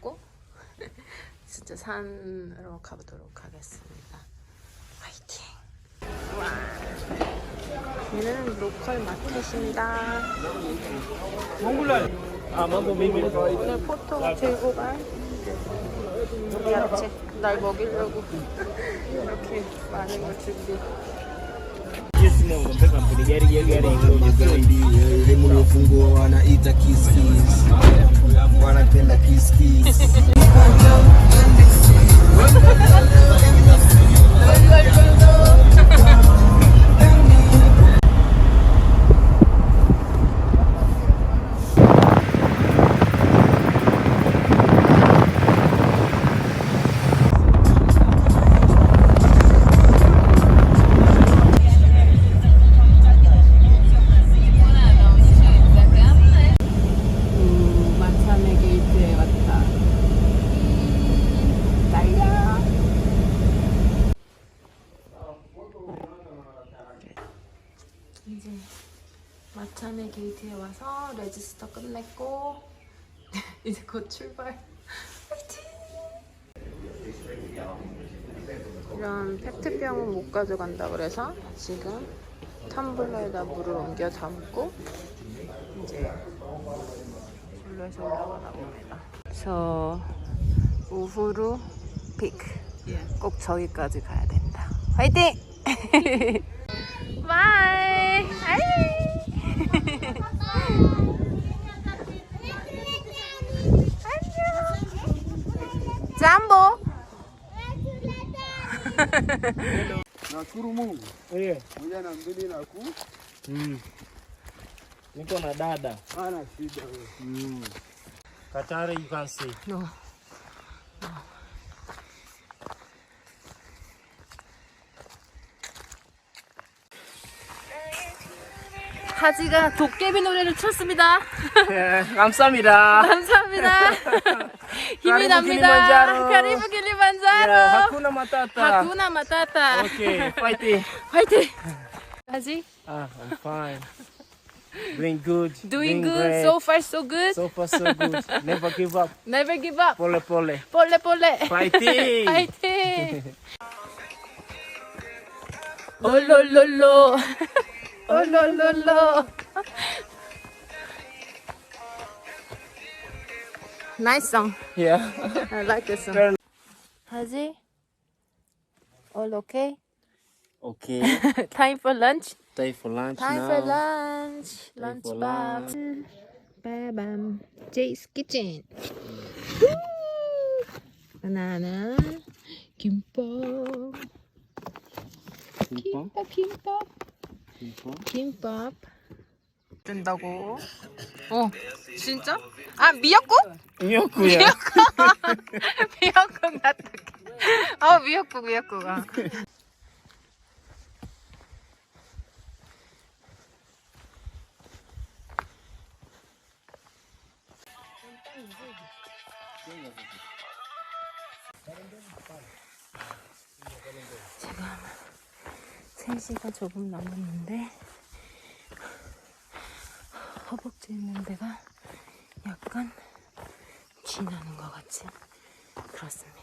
번째 산으로 가보도록 하겠습니다. 화이팅! 와, 얘는 로컬 마켓입니다. 몽골랄. 아, 망고. 오늘 포토 들고 갈 야채 날 먹이려고 이렇게 많은 걸. Elimu ni ufunguo, wanaita kiss kiss, 게이트에 와서 레지스터 끝냈고 이제 곧 출발. 이런 페트병은 못 가져간다 그래서 지금 텀블러에다 물을 옮겨 담고 이제 블루에서 올라가나 봅니다. 저 우후루 피크. 꼭 저기까지 가야 된다. 화이팅! 바이! 안녕! 잠보! Nashukuru Mungu Eh, moja na mbili na ku mm. Niko na dada. hana shida wewe. Mm. Katari you can see. No. 하지가 도깨비 노래를 췄습니다. 예, 감사합니다. 감사합니다. 힘이 납니다. 예, 킬리 만자로. 하쿠나 마타타. 하쿠나 마타타. Okay, fighting. 화이팅. 하지? Ah, I'm fine. Doing good. Doing good. great. So far so good. So far so good. Never give up. Never give up. Pole pole. 볼레 볼레. 파이팅! 파이팅! 올롤롤로. 올롤롤로. Nice song. Yeah. I like this song. Hazi? All okay? Okay. Time for lunch? Time for lunch Time now. for lunch. Time lunch for box. Bam bam. Jay's kitchen. Hmm. Banana. Kimbap. Kimbap. Kimbap. Kimbap. Kimbap. 된다고? 어, 진짜? 아, 미역국? 미역국이야. 미역국 나 어, 미역국, 미역국. 아. 지금 3시가 조금 남았는데 허벅지 있는 데가 약간 쥐나는 것 같이 그렇습니다.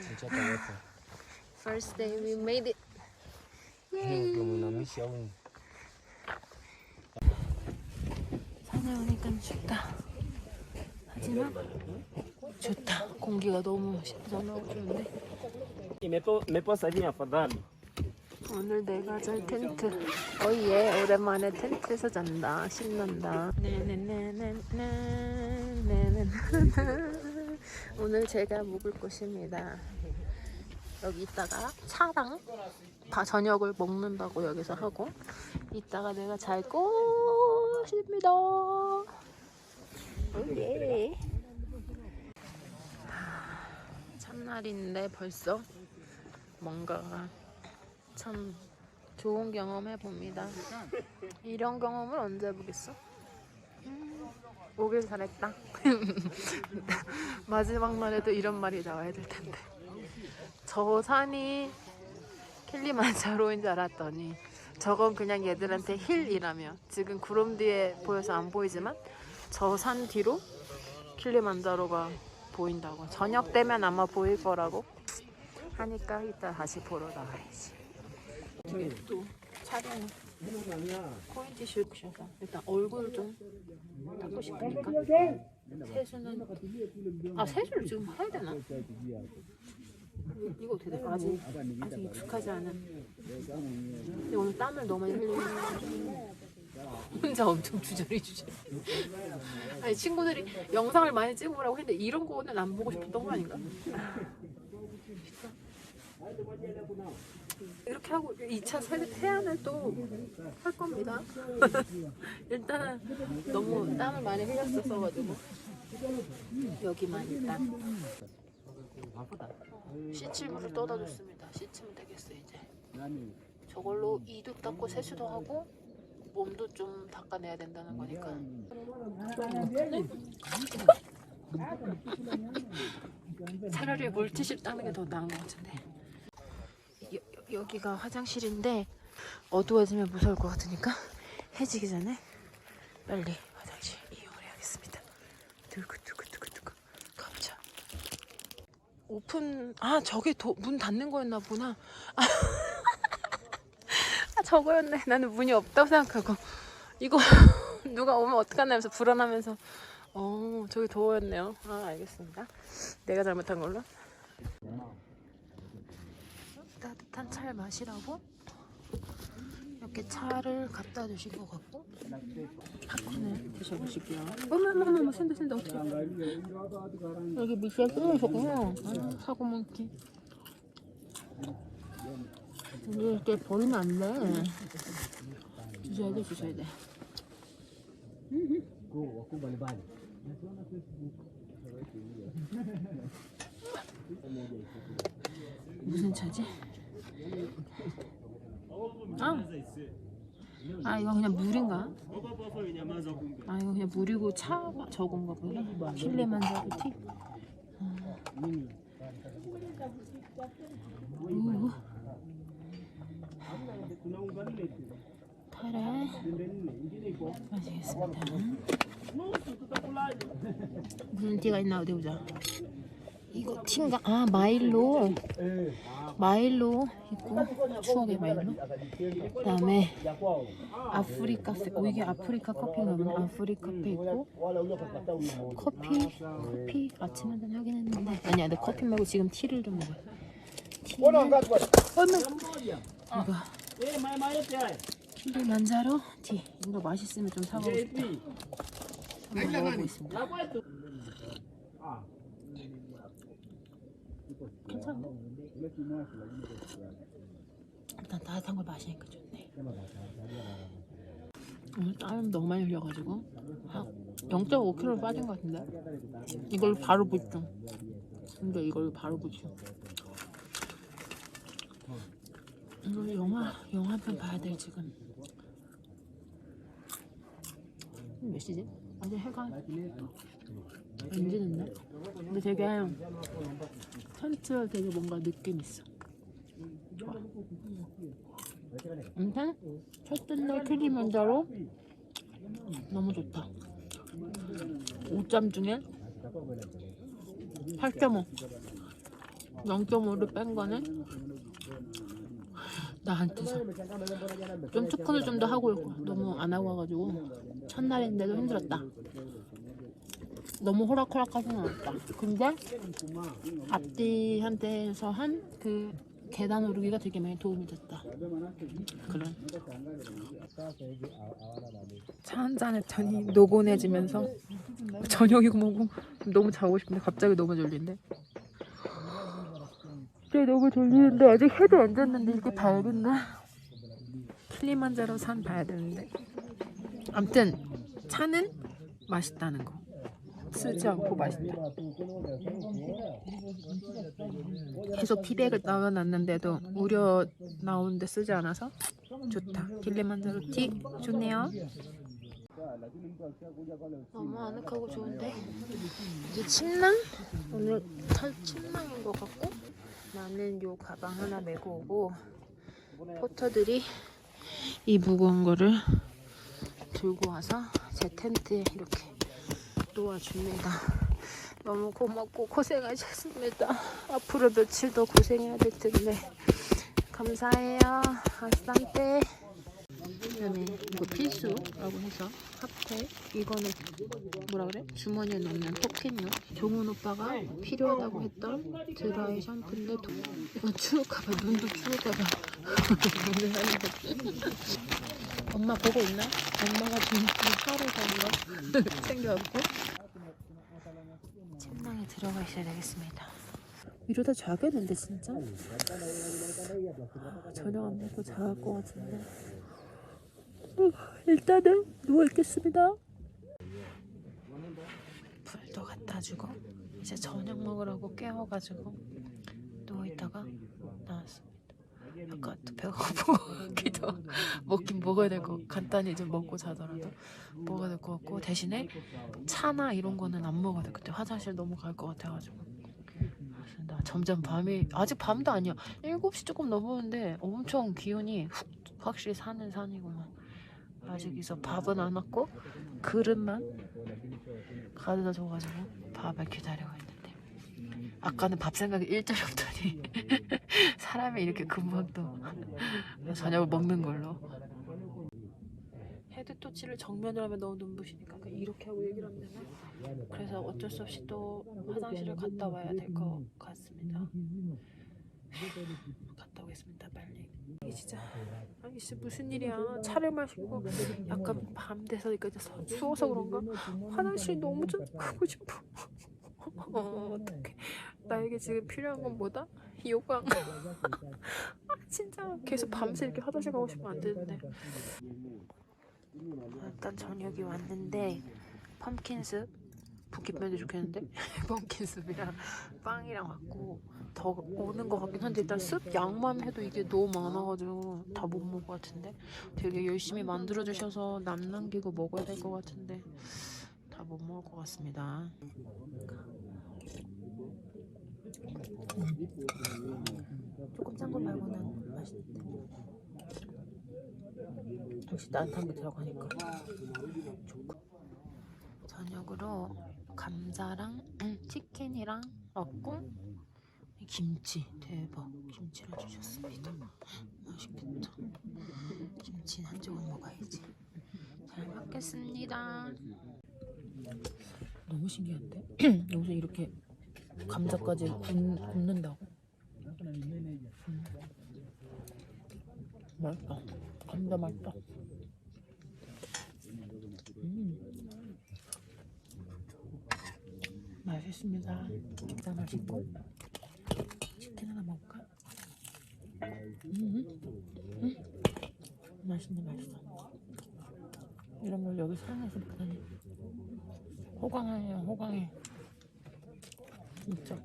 진짜 따뜻해. First day we made it. 그러면 나 미시 하고 산에 오니까 춥다. 하지만 좋다. 공기가 너무 신선하고 좋은데. Meposa jina afadhali. 오늘 내가 잘 텐트. 어예, 오랜만에 텐트에서 잔다. 신난다. 오늘 제가 묵을 곳입니다. 여기 있다가 차랑 다 저녁을 먹는다고 여기서 하고 이따가 내가 잘 곳입니다. 오예. 참날인데 벌써 뭔가가 참 좋은 경험 해봅니다. 이런 경험을 언제 해보겠어? 음, 오길 잘했다. 마지막 날에도 이런 말이 나와야 될 텐데. 저 산이 킬리만자로인 줄 알았더니 저건 그냥 얘들한테 힐이라며 지금 구름 뒤에 보여서 안 보이지만 저 산 뒤로 킬리만자로가 보인다고 저녁 되면 아마 보일 거라고 하니까 이따 다시 보러 나가야지 이게 또 촬영 포인트 슈크셔서 일단 얼굴 좀 닦고 싶으니까 세수는 아 세수를 지금 해야 되나? 이거 어떻게 돼? 아직 아직 익숙하지 않은 근데 오늘 땀을 너무 많이 흘리는 혼자 엄청 주저리 주저리 아니 친구들이 영상을 많이 찍으라고 했는데 이런 거는 안 보고 싶었던 거 아닌가? 이렇게 하고 2차 세, 세안을 또 할 겁니다. 일단은 너무 땀을 많이 흘렸었어가지고 여기만 일단. 씻질물을 떠다 줬습니다. 씻으면 되겠어 이제. 저걸로 이도 닦고 세수도 하고 몸도 좀 닦아내야 된다는 거니까. 차라리 물티슈 닦는 게 더 나은 것 같은데 여, 여기가 화장실인데 어두워지면 무서울 것 같으니까 해지기 전에 빨리 화장실 이용을 해야겠습니다. 두구두구두구두구. 가보자. 오픈 아 저게 도, 문 닫는 거였나 보나? 아, 아 저거였네. 나는 문이 없다고 생각하고. 이거 누가 오면 어떡하나 하면서 불안하면서. 어 저기 도어였네요. 아 알겠습니다. 내가 잘못한 걸로 따뜻한 차를 마시라고 이렇게 차를 갖다 주신 것 같고. 팝콘을 드셔보실게요. 어머 어머 어머 센다 센다 어떡해. 여기 미션 끊으셨구나. 아, 사고 먹기. 이게 이렇게 버리면 안돼. 주셔야 돼 주셔야 돼. 무슨 차지? 아, 아 이거 그냥 물인가? 아 이거 그냥 물이고 차 저건가 보네. 킬레만자로 티. 오. 타래 마시겠습니다. 무슨 티가 있나 어디 보자. 이거 티인가? 아 마일로. 마일로 있고 추억의 마일로. 그다음에 아프리카 세- 어 이게 아프리카 커피인가. 아프리카 카페 있고 커피 커피 아침 한잔 하긴 했는데 아니야 내 커피 말고 지금 티를 좀 먹어. 얼마? 이거 킬리만자로 티 이거 맛있으면 좀 사보고 싶다. 한번 먹어보겠습니다. 괜찮네. 일단 따뜻한 걸 마시니까 좋네. 오늘 땀 너무 많이 흘려가지고 한 0.5kg 빠진 것 같은데 이걸 바로 보죠. 근데 이걸 바로 보죠. 이거 영화 영화 한 편 봐야 돼 지금. 몇 시지? 아직 해가 안 지는데? 근데 되게 텐트가 되게 뭔가 느낌 있어. 좋아. 아무튼 첫째 날 킬리만자로 너무 좋다. 5점 중에 8.5. 0.5를 뺀 거는 나한테서 좀 특훈을 좀더 하고 올거 너무 안 하고 와가지고 첫날인데도 힘들었다. 너무 호락호락하지는 않았다. 근데 앞뒤한테서 한 그 계단 오르기가 되게 많이 도움이 됐다. 그런. 차한잔 했더니 노곤해지면서 저녁이고 뭐고 너무 자고 싶은데 갑자기 너무 졸린데. 갑자기 너무 졸리는데 아직 해도 안 졌는데 이렇게 밝은데. 킬리만자로 산 봐야 되는데. 암튼 차는 맛있다는 거. 쓰지 않고 맛있다. 계속 티백을 넣어놨는데도 무려 나오는데 쓰지 않아서 좋다. 킬레만자로 티 좋네요. 너무 아늑하고 좋은데 이제 침낭 오늘 탈 침낭인 것 같고 나는 요 가방 하나 메고 오고 포터들이 이 무거운 거를 들고 와서 제 텐트에 이렇게 놓아줍니다. 너무 고맙고 고생하셨습니다. 앞으로 며칠 더 고생해야 될 텐데 감사해요. 아산테. 그다음에 이거 필수라고 해서 핫팩 이거는 뭐라 그래? 주머니에 넣는 포켓용 종훈 오빠가 필요하다고 했던 드라이 샴푸인데 도... 이건 추울까봐 눈도 추울까봐 오늘 하는 거 엄마 보고 있나? 엄마가 주는 하루 전거 챙겨왔고 들어가 있어야 되겠습니다 이러다 자겠는데 진짜? 아, 저녁 안 먹고 자갈 것 같은데 어, 일단은 누워 있겠습니다. 불도 갖다 주고 이제 저녁 먹으라고 깨워가지고 누워 있다가 나왔습니다. 아까 또 하고. 먹긴 먹어야 될 거 간단히 좀 먹고 자더라도 먹어야 될 것 같고 대신에 차나 이런 거는 안 먹어야 돼. 그때 화장실 너무 갈 것 같아가지고. 그렇습니다. 점점 밤이 아직 밤도 아니야. 7시 조금 넘었는데 엄청 기온이 훅 확실히 산은 산이구만 아직에서 밥은 안 왔고 그릇만 가져다 줘가지고 밥을 기다리고 있는데. 아까는 밥 생각이 일절이 없더니 사람이 이렇게 금방 또 저녁을 먹는 걸로. 헤드 토치를 정면으로 하면 너무 눈부시니까 그냥 이렇게 하고 얘기를 하면 되나? 그래서 어쩔 수 없이 또 화장실을 갔다 와야 될 것 같습니다. 갔다 오겠습니다 빨리. 이게 진짜 아니 진짜 무슨 일이야? 차를 마시고 약간 밤 돼서니까 이제 서- 추워서 그런가? 화장실 너무 좀 가고 싶어 어, 어떡해. 나에게 지금 필요한 건 뭐다? 요강. 아, 진짜 계속 밤새 이렇게 화장실 가고 싶으면 안 되는데. 일단 저녁이 왔는데 펌킨숲? 붓기면도 좋겠는데? 펌킨 숲이랑 빵이랑 왔고 더 오는 것 같긴 한데 일단 습 양만 해도 이게 너무 많아가지고 다 못 먹을 것 같은데? 되게 열심히 만들어 주셔서 남 남기고 먹어야 될 것 같은데 다 못 먹을 것 같습니다. 조금 짠 거 말고는 맛있는데. 역시 따뜻한 게 들어가니까. 좋고 저녁으로 감자랑 음, 치킨이랑 먹고 김치 대박. 김치를 주셨습니다. 맛있겠다. 김치는 한 조각 먹어야지. 잘 먹겠습니다 너무 신기한데? 여기서 이렇게 감자까지 굽, 굽는다고? 음. 맛있다 감자 맛있다 음. 맛있습니다 진짜 맛있고 치킨 하나 먹을까? 음. 음. 맛있네 맛있어 이런 걸 여기 사랑해서 먹다니 호강하네요 호강해. 진짜.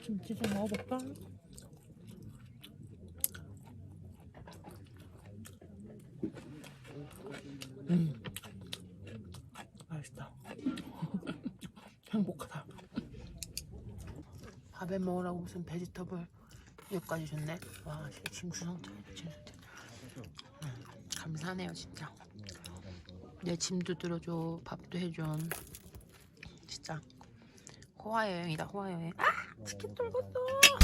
김치 좀 먹어볼까? 음. 맛있다. 행복하다. 밥에 먹으라고 무슨 베지터블 여기까지 줬네? 와 징수 상태네 진짜. 음, 감사하네요 진짜. 내 짐도 들어줘. 밥도 해줘. 진짜. 호화 여행이다 호화 여행. 아 치킨 떨궜어